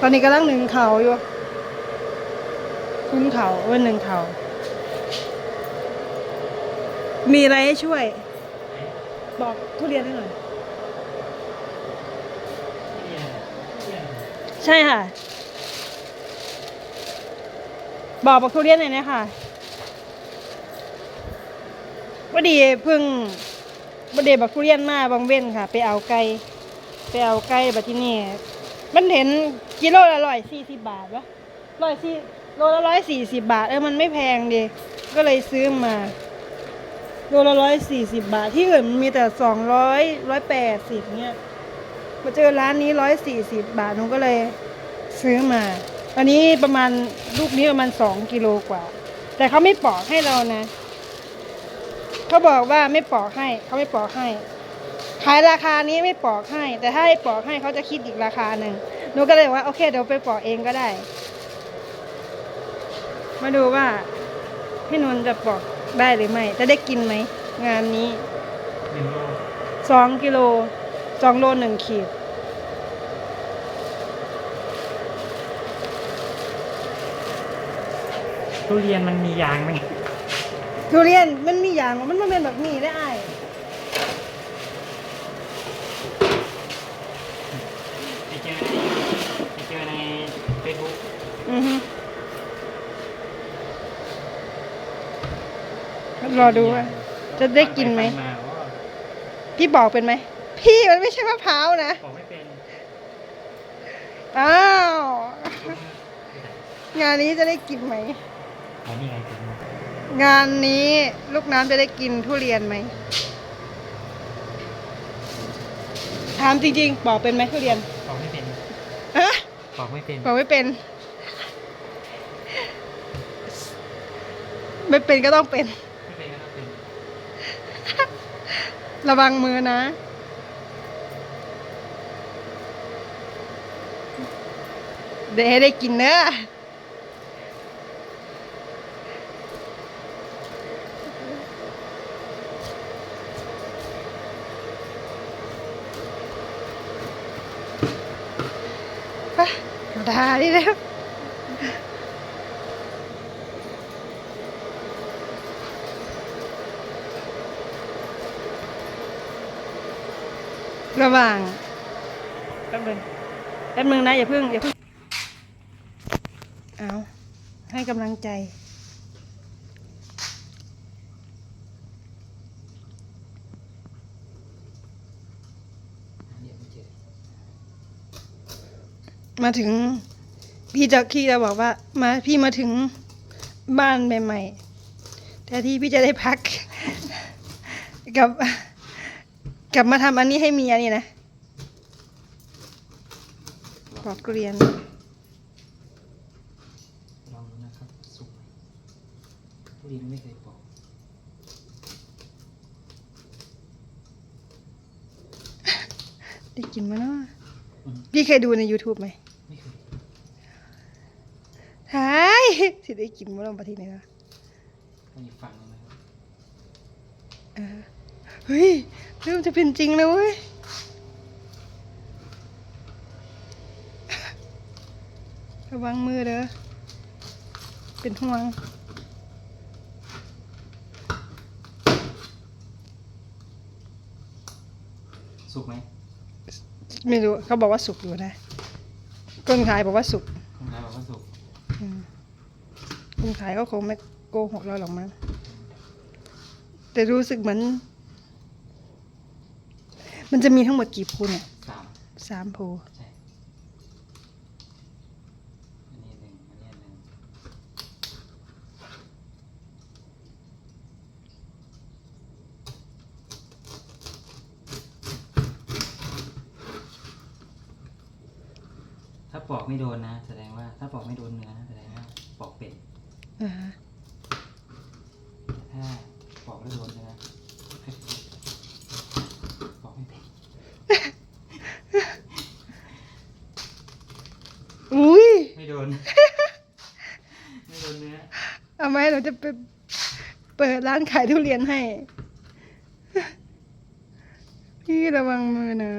ตอนนี้กำลังหนึ่งเขาอยู่ขึ้นเขาเว้นหนึ่งเขา มีอะไรให้ช่วย บอกทุเรียนให้หน่อย ใช่ค่ะ บอกบอกทุเรียนหน่อยนะคะวันดีเพิ่งวันเดีบอกทุเรียนมาบางเว้นค่ะ ไปเอาไก่ไปเอาไก่บัดที่นี่มันเห็น กิโลละร้อยสี่สิบบาทวะร้อยสี่โลละร้อยสี่สิบบาท เออมันไม่แพงดีก็เลยซื้อมาโลละร้อยสี่สิบบาท ที่อื่นมันมีแต่สองร้อยร้อยแปดสิบเนี่ยมาเจอร้านนี้ร้อยสี่สิบบาทหนูก็เลยซื้อมา อันนี้ประมาณลูกนี้ประมาณสองกิโลกว่า แต่เขาไม่ปอกให้เรานะ เขาบอกว่าไม่ปอกให้ เขาไม่ปอกให้ ขายราคานี้ไม่ปอกให้ แต่ถ้าให้ปอกให้เขาจะคิดอีกราคาหนึ่งหนูก็เลยว่าโอเคเดี๋ยวไปปอกเองก็ได้ มาดูว่าพี่นนท์จะปอกได้หรือไม่ จะได้กินไหม งานนี้หนึ่งโลสองกิโลสองโลหนึ่งขีดทุเรียนมันมียางไหมทุเรียนมันมีอย่างมันมันเป็นแบบนี้ได้อ้ายไปเจอในไปเจอในเฟซบุ๊ก อือฮึ รอดูว่าจะได้กินไหมมาว่าพี่บอกเป็นไหม พี่มันไม่ใช่มะพร้าวนะ บอกไม่เป็นอ้าว งานนี้จะได้กินไหมอ๋อนี่ไงถึงงานนี้ลูกน้ำจะได้กินทุเรียนไหม ถามจริงๆ บอกเป็นไหมทุเรียนบอกไม่เป็น ฮะ บอกไม่เป็น บอกไม่เป็น ไม่เป็นก็ต้องเป็น ไม่เป็นก็ต้องเป็นระวังมือนะ เดี๋ยวให้ได้กินเนอะไปเอาดาดิแล้ว ระหว่างแป๊บนึงแป๊บนึงนะอย่าเพิ่งอย่าเพิ่งเอาให้กำลังใจเดี๋ยวไม่เจอมาถึง พี่จะขี้จะบอกว่า มาพี่มาถึงบ้านใหม่ๆแต่ที่พี่จะได้พักกับ กลับมาทำอันนี้ให้เมียนี่นะปอกเกรียน ลองดูนะครับสุกไหมทุเรียนไม่เคยปอกได้กินมาเนาะอืมพี่เคยดูใน YouTube ไหมไม่เคยใช่สิได้กินมาลองปฏิเนี่ยนะต้องอีกฝั่งหนึงนะครับเออเฮ้ย เริ่มจะเป็นจริงแล้วเว้ย ระวังมือเด้อ เป็นห่วง สุกไหม ไม่รู้ เขาบอกว่าสุกอยู่นะ คนขายบอกว่าสุกคุณยายบอกว่าสุกอืมคนขายก็คงไม่โกหกเราหรอกมั้งแต่รู้สึกเหมือน มันจะมีทั้งหมดกี่ภูเนี่ยสามสามภูใช่อันนี้หนึ่งอันนี้หนึ่งถ้าปอกไม่โดนนะ แสดงว่าถ้าปอกไม่โดนเนื้อนะแสดง จะไปเปิดร้านขายทุเรียนให้ พี่ระวังมือนะ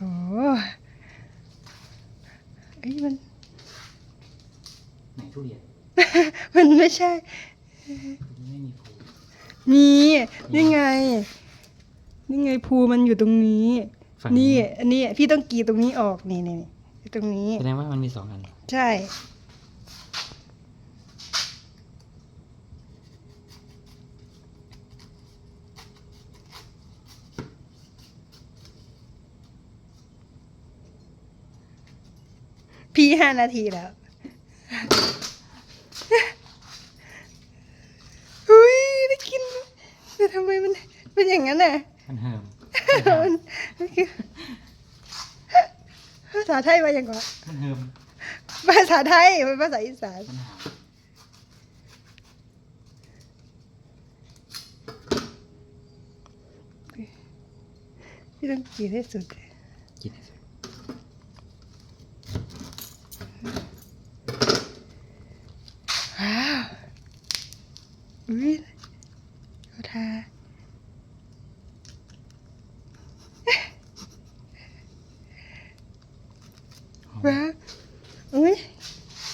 อ๋อ้ยมัน ทุเรียน มันไม่ใช่ ไม่มีภูมี นี่ไง นี่ไงภูมันอยู่ตรงนี้ ฝั่งนี่ อันนี้พี่ต้องกรีดตรงนี้ออก นี่นี่นี่ตรงนี้ แสดงว่ามันมีสองอัน ใช่ พี่ห้านาทีแล้ว อุ้ยได้กินแต่ทำ ไมมันเป็นอย่างนั้นน่ะมันเหิมมันมันคือภาษาไทยว่าอย่างไรมันเหิมภาษาไทยเป็นภาษาอีสานมันหาวพี่ต้องกรีดให้สุด กินให้สุด ว้าวอุ้ยเขาทา หอม ว้าวอุ้ย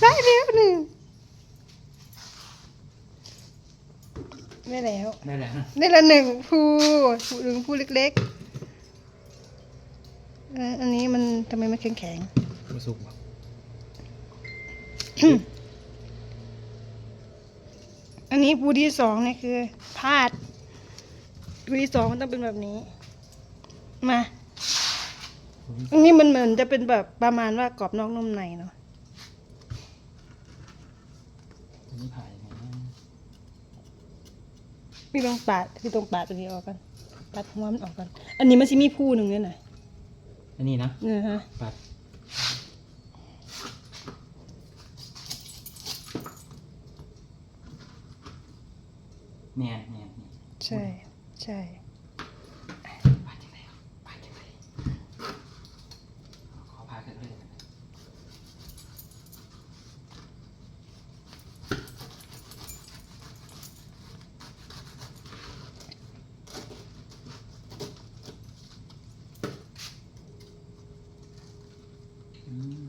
ได้แล้วหนึ่ง ได้แล้ว ได้แล้วนะได้ละหนึ่งภูภูหนึ่งภูเล็กๆเอ่ออันนี้มันทำไมมันแข็งแข็งมาสุกบ่ๆอันนี้ภูที่สองเนี่ยคือพาดภูที่สองมันต้องเป็นแบบนี้ มา อันนี้มันเหมือนจะเป็นแบบประมาณว่ากรอบนอกนุ่มในเนาะตัวนี้ผ่ายังไงนะ พี่ต้องปาดพี่ต้องปาดตัวนี้ออกกันปาดหัวมันออกกัน อันนี้มันสิมีภูหนึ่งเนี่ยนะอันนี้นะเนี่ยฮะปัดเนี่ยเนี่ยเนี่ยใช่ ใช่ ปัดยังไงครับปัดยังไงขอพากันเลยนะ อืม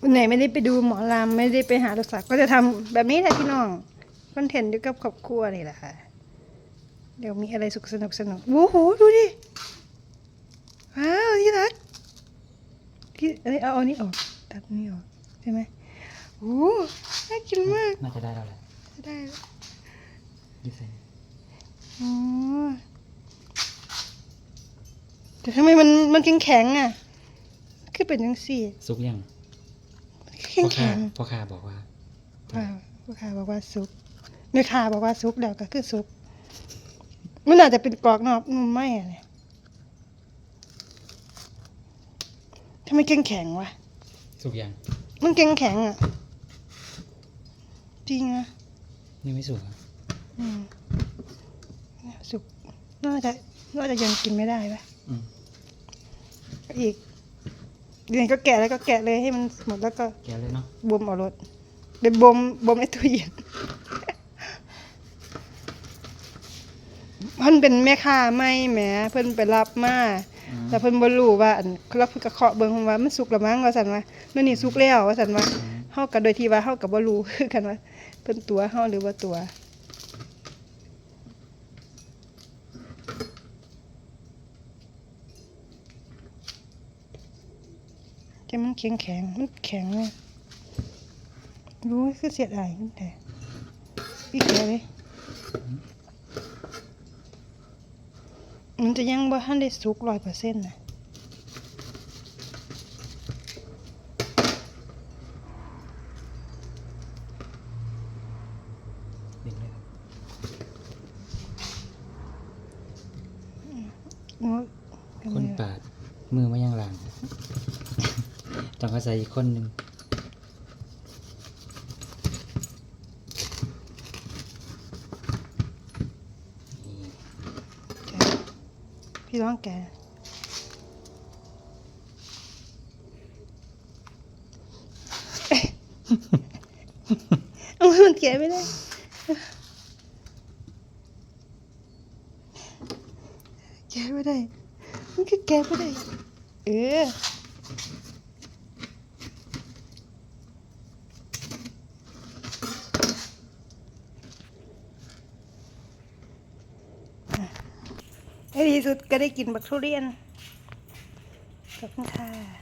วัน ไหนไม่ได้ไปดูหมอลำไม่ได้ไปหาลูกสาวก็จะทำแบบนี้แหละพี่น้องคอนเทนต์อยู่กับครอบครัวนี่แหละค่ะ เดี๋ยวมีอะไรสุขสนุกสนุกโอ้โหดูดิว้าวที่รักที่อันนี้เอาอันนี้ออกตัดอันนี้ออกใช่ไหมโอ้น่ากินมากน่าจะได้แล้วแหละได้แล้วดีไซน์อ๋อแต่ทำไมมันมันแข็งแข็งๆอะ คือเป็นยังสี่ซุกยังแข็ง พ่อค้าแข็งพ่อค้าบอกว่าว่าลูกค้าบอกว่าซุปแม่ค้าบอกว่าซุปแล้วก็คือซุปมันอาจจะเป็นกรอกนอกนุ่มไหมอะไรทำไมแข็งแข็งๆวะซุกยังมันแข็งแข็งๆอะจริงอะนี่ไม่สุกอะอืมสุกน่าจะน่าจะยังกินไม่ได้ปะอืมอีก เรียนก็แกะแล้วก็แกะเลยให้มันหมดแล้วก็แกะเลยเนาะบ่มเอารถเดี๋ยวบ่มบ่มไอ้ตู้เย็นเพิ่นเป็นแม่ค้าไม่แหมเพิ่นไปรับมาอืมแต่เพิ่นบ่รู้ว่าอันเราเพิ่นก็เคาะเบิ่งเพิ่นว่ามันสุกแล้วมั้งว่าซั่นว่านั่นนี่สุกแล้วว่าซั่นว่าอืมเฮาก็โดยที่ว่าเฮาก็บ่รู้คือกันว่าเพิ่นตัวเฮาหรือว่าตัว แต่มันแข็งแข็งมันแข็งเลยรู้คือเสียดายมันแต่พี่แกเลยมันจะยังบ่ทันได้สุกร้อยเปอร์เซ็นต์นะ ดึงเลยครับ โอ้ย คนปาด มือมายังหลัง ต้องอาศัยอีกคนหนึ่งนี่แกะพี่ร้องแกะเอามันแกะไม่ได้แกะไม่ได้ มันคือแกบ่ได้ เออ ให้ดีสุดก็ได้กินบักทุเรียนขอบคุณค่ะ